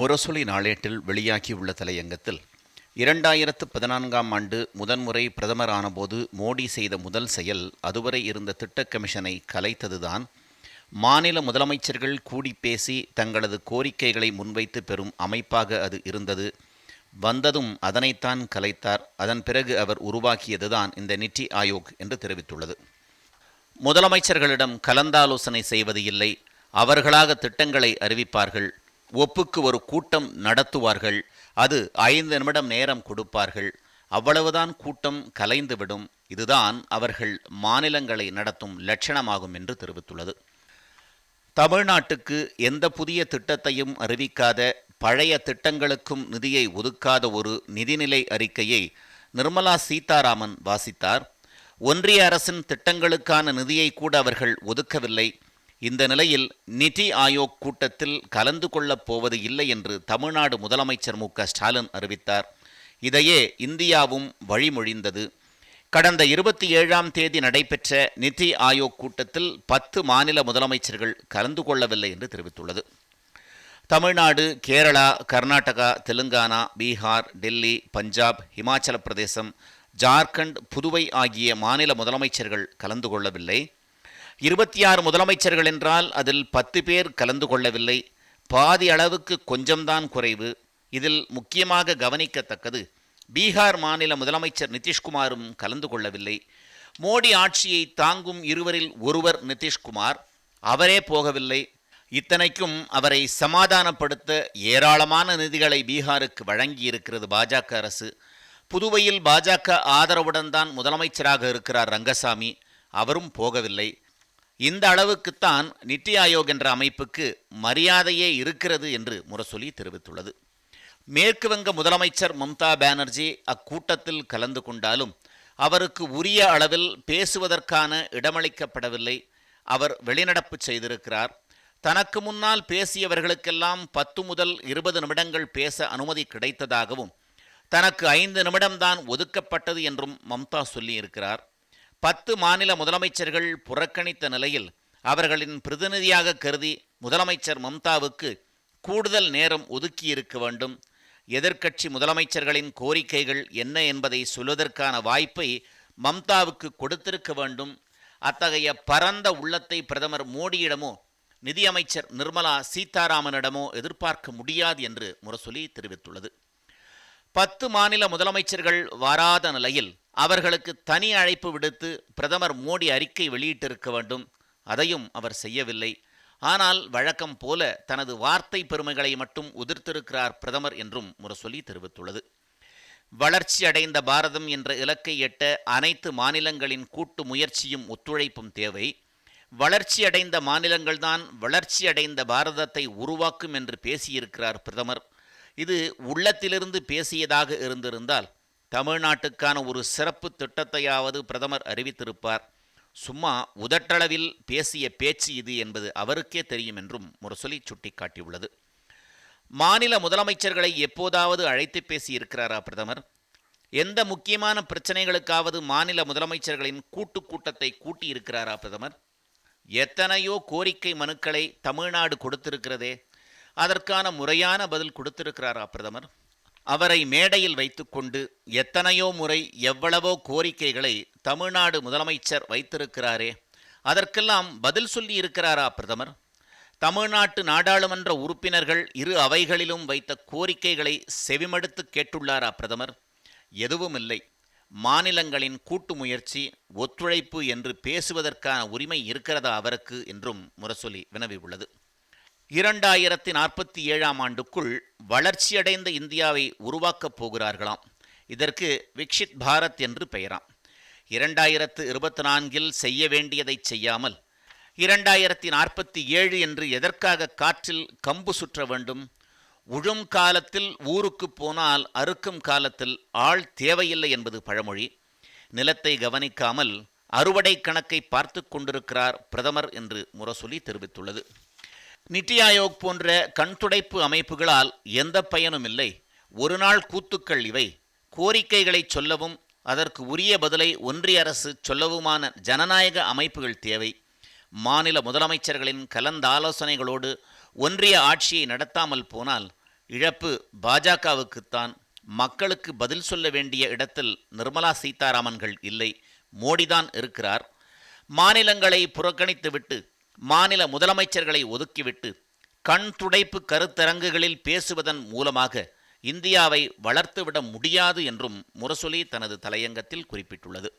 முரசொலி நாளேட்டில் வெளியாகியுள்ள தலையங்கத்தில் இரண்டாயிரத்து பதினான்காம் ஆண்டு முதன்முறை பிரதமர் ஆனபோது மோடி செய்த முதல் செயல் அதுவரை இருந்த திட்டக் கமிஷனை கலைத்ததுதான் மாநில முதலமைச்சர்கள் கூடி பேசி தங்களது கோரிக்கைகளை முன்வைத்து பெறும் அமைப்பாக அது இருந்தது. வந்ததும் அதனைத்தான் கலைத்தார். அதன் பிறகு அவர் உருவாக்கியதுதான் இந்த நித்தி ஆயோக் என்று தெரிவித்துள்ளது. முதலமைச்சர்களிடம் கலந்தாலோசனை செய்வது இல்லை. அவர்களாக திட்டங்களை அறிவிப்பார்கள். ஒப்புக்கு ஒரு கூட்டம் நடத்துவார்கள். அது ஐந்து நிமிடம் நேரம் கொடுப்பார்கள். அவ்வளவுதான் கூட்டம் கலைந்துவிடும். இதுதான் அவர்கள் மாநிலங்களை நடத்தும் லட்சணமாகும் என்று தெரிவித்துள்ளது. தமிழ்நாட்டுக்கு எந்த புதிய திட்டத்தையும் அறிவிக்காத பழைய திட்டங்களுக்கும் நிதியை ஒதுக்காத ஒரு நிதிநிலை அறிக்கையை நிர்மலா சீதாராமன் வாசித்தார். ஒன்றிய அரசின் திட்டங்களுக்கான நிதியை கூட அவர்கள் ஒதுக்கவில்லை. இந்த நிலையில் நிதி ஆயோக் கூட்டத்தில் கலந்து கொள்ளப் போவது இல்லை என்று தமிழ்நாடு முதலமைச்சர் மு ஸ்டாலின் அறிவித்தார். இதையே இந்தியாவும் வழிமொழிந்தது. கடந்த இருபத்தி ஏழாம் தேதி நடைபெற்ற நிதி ஆயோக் கூட்டத்தில் பத்து மாநில முதலமைச்சர்கள் கலந்து கொள்ளவில்லை என்று தெரிவித்துள்ளது. தமிழ்நாடு கேரளா கர்நாடகா தெலுங்கானா பீகார் டெல்லி பஞ்சாப் இமாச்சல பிரதேசம் ஜார்க்கண்ட் புதுவை ஆகிய மாநில முதலமைச்சர்கள் கலந்து கொள்ளவில்லை. இருபத்தி ஆறு முதலமைச்சர்கள் என்றால் அதில் பத்து பேர் கலந்து கொள்ளவில்லை. பாதி அளவுக்கு கொஞ்சம்தான் குறைவு. இதில் முக்கியமாக கவனிக்கத்தக்கது பீகார் மாநில முதலமைச்சர் நிதிஷ்குமாரும் கலந்து கொள்ளவில்லை. மோடி ஆட்சியை தாங்கும் இருவரில் ஒருவர் நிதிஷ்குமார் அவரே போகவில்லை. இத்தனைக்கும் அவரை சமாதானப்படுத்த ஏராளமான நிதிகளை பீகாருக்கு வழங்கியிருக்கிறது பாஜக அரசு. புதுவையில் பாஜக ஆதரவுடன் தான் முதலமைச்சராக இருக்கிறார் ரங்கசாமி. அவரும் போகவில்லை. இந்த அளவுக்குத்தான் நித்தி ஆயோக் என்ற அமைப்புக்கு மரியாதையே இருக்கிறது என்று முரசொலி தெரிவித்துள்ளது. மேற்கு வங்க முதலமைச்சர் மம்தா பானர்ஜி அக்கூட்டத்தில் கலந்து கொண்டாலும் அவருக்கு உரிய அளவில் பேசுவதற்கான இடமளிக்கப்படவில்லை. அவர் வெளிநடப்பு செய்திருக்கிறார். தனக்கு முன்னால் பேசியவர்களுக்கெல்லாம் பத்து முதல் இருபது நிமிடங்கள் பேச அனுமதி கிடைத்ததாகவும் தனக்கு ஐந்து நிமிடம்தான் ஒதுக்கப்பட்டது என்றும் மம்தா சொல்லியிருக்கிறார். பத்து மாநில முதலமைச்சர்கள் புறக்கணித்த நிலையில் அவர்களின் பிரதிநிதியாக கருதி முதலமைச்சர் மம்தாவுக்கு கூடுதல் நேரம் ஒதுக்கியிருக்க வேண்டும். எதிர்க்கட்சி முதலமைச்சர்களின் கோரிக்கைகள் என்ன என்பதை சொல்வதற்கான வாய்ப்பை மம்தாவுக்கு கொடுத்திருக்க வேண்டும். அத்தகைய பரந்த உள்ளத்தை பிரதமர் மோடியிடமோ நிதியமைச்சர் நிர்மலா சீதாராமனிடமோ எதிர்பார்க்க முடியாது என்று முரசொலி தெரிவித்துள்ளது. பத்து மாநில முதலமைச்சர்கள் வராத நிலையில் அவர்களுக்கு தனி அழைப்பு விடுத்து பிரதமர் மோடி அறிக்கை வெளியிட்டிருக்க வேண்டும். அதையும் அவர் செய்யவில்லை. ஆனால் வழக்கம் போல தனது வார்த்தை பெருமைகளை மட்டும் உதிர்த்திருக்கிறார் பிரதமர் என்றும் முரசொலி தெரிவித்துள்ளது. வளர்ச்சி அடைந்த பாரதம் என்ற இலக்கை எட்ட அனைத்து மாநிலங்களின் கூட்டு முயற்சியும் ஒத்துழைப்பும் தேவை. வளர்ச்சி அடைந்த மாநிலங்கள்தான் வளர்ச்சி அடைந்த பாரதத்தை உருவாக்கும் என்று பேசியிருக்கிறார் பிரதமர். இது உள்ளத்திலிருந்து பேசியதாக இருந்திருந்தால் தமிழ்நாட்டுக்கான ஒரு சிறப்பு திட்டத்தையாவது பிரதமர் அறிவித்திருப்பார். சும்மா உதட்டளவில் பேசிய பேச்சு இது என்பது அவருக்கே தெரியும் என்றும் முரசொலி சுட்டிக்காட்டியுள்ளது. மாநில முதலமைச்சர்களை எப்போதாவது அழைத்து பேசி இருக்கிறாரா பிரதமர்? எந்த முக்கியமான பிரச்சனைகளுக்காவது மாநில முதலமைச்சர்களின் கூட்டு கூட்டத்தை கூட்டி இருக்கிறாரா பிரதமர்? எத்தனையோ கோரிக்கை மனுக்களை தமிழ்நாடு கொடுத்திருக்கிறதே அதற்கான முறையான பதில் கொடுத்திருக்கிறாரா பிரதமர்? அவரை மேடையில் வைத்துக்கொண்டு எத்தனையோ முறை எவ்வளவோ கோரிக்கைகளை தமிழ்நாடு முதலமைச்சர் வைத்திருக்கிறாரே. அதற்கெல்லாம் பதில் சொல்லி இருக்கிறாரா பிரதமர்? தமிழ்நாட்டு நாடாளுமன்ற உறுப்பினர்கள் இரு அவைகளிலும் வைத்த கோரிக்கைகளை செவிமடுத்து கேட்டுள்ளாரா பிரதமர்? எதுவும் இல்லை மாநிலங்களின் கூட்டு முயற்சி ஒத்துழைப்பு என்று பேசுவதற்கான உரிமை இருக்கிறதா அவருக்கு என்றும் முரசொலி வினவியுள்ளது. இரண்டாயிரத்தி நாற்பத்தி ஏழாம் ஆண்டுக்குள் வளர்ச்சியடைந்த இந்தியாவை உருவாக்கப் போகிறார்களாம். இதற்கு விக்ஷித் பாரத் என்று பெயராம். இரண்டாயிரத்து இருபத்தி நான்கில் செய்ய வேண்டியதை செய்யாமல் இரண்டாயிரத்தி நாற்பத்தி ஏழு என்று எதற்காக காற்றில் கம்பு சுற்ற வேண்டும்? உழும் காலத்தில் ஊருக்கு போனால் அறுக்கும் காலத்தில் ஆள் தேவையில்லை என்பது பழமொழி. நிலத்தை கவனிக்காமல் அறுவடை கணக்கை பார்த்து கொண்டிருக்கிறார் பிரதமர் என்று முரசொலி தெரிவித்துள்ளது. நித்தி ஆயோக் போன்ற கண்துடைப்பு அமைப்புகளால் எந்த பயனும் இல்லை. ஒரு நாள் கூத்துக்கள் இவை. கோரிக்கைகளை சொல்லவும் அதற்கு உரிய பதிலை ஒன்றிய அரசு சொல்லவுமான ஜனநாயக அமைப்புகள் தேவை. மாநில முதலமைச்சர்களின் கலந்தாலோசனைகளோடு ஒன்றிய ஆட்சியை நடத்தாமல் போனால் இழப்பு பாஜகவுக்குத்தான். மக்களுக்கு பதில் சொல்ல வேண்டிய இடத்தில் நிர்மலா சீதாராமன்கள் இல்லை. மோடிதான் இருக்கிறார். மாநிலங்களை புறக்கணித்துவிட்டு மாநில முதலமைச்சர்களை ஒதுக்கிவிட்டு கண் துடைப்பு கருத்தரங்குகளில் பேசுவதன் மூலமாக இந்தியாவை வளர்த்துவிட முடியாது என்றும் முரசொலி தனது தலையங்கத்தில் குறிப்பிட்டுள்ளது.